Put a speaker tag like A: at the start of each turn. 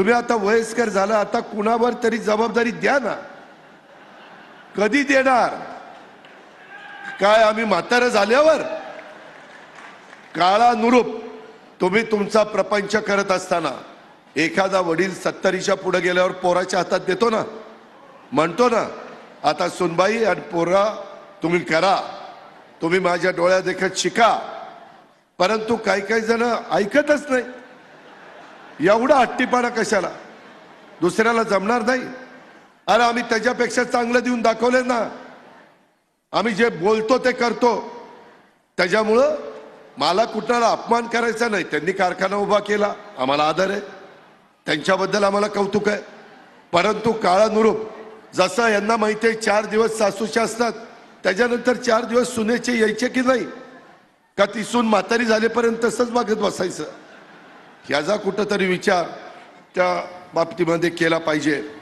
A: तुम्ही आता वयस्कर झाला आता कुणावर तरी जबाबदारी द्या ना. कधी देणार? काय आम्ही म्हातारं झाल्यावर? काळानुरूप तुम्ही तुमचा प्रपंच करत असताना एखादा वडील सत्तरीच्या पुढे गेल्यावर पोराच्या हातात देतो ना. म्हणतो ना आता सुनबाई आणि पोरा तुम्ही करा. तुम्ही माझ्या डोळ्या देखत शिका. परंतु काही काही जण ऐकतच नाही. एवढा हट्टीपाडा कशाला? दुसऱ्याला जमणार नाही. अरे आम्ही त्याच्यापेक्षा चांगलं देऊन दाखवले ना. आम्ही जे बोलतो ते करतो. त्याच्यामुळं मला कुठला अपमान करायचा नाही. त्यांनी कारखाना उभा केला. आम्हाला आदर आहे. त्यांच्याबद्दल आम्हाला कौतुक आहे. परंतु काळानुरूप जसं यांना माहिती आहे चार दिवस सासूचे असतात त्याच्यानंतर चार दिवस सुनेचे यायचे की नाही? का ती सून म्हातारी झालेपर्यंत तसंच मागत बसायचं? ह्याचा कुठंतरी विचार त्या बाबतीमध्ये केला पाहिजे.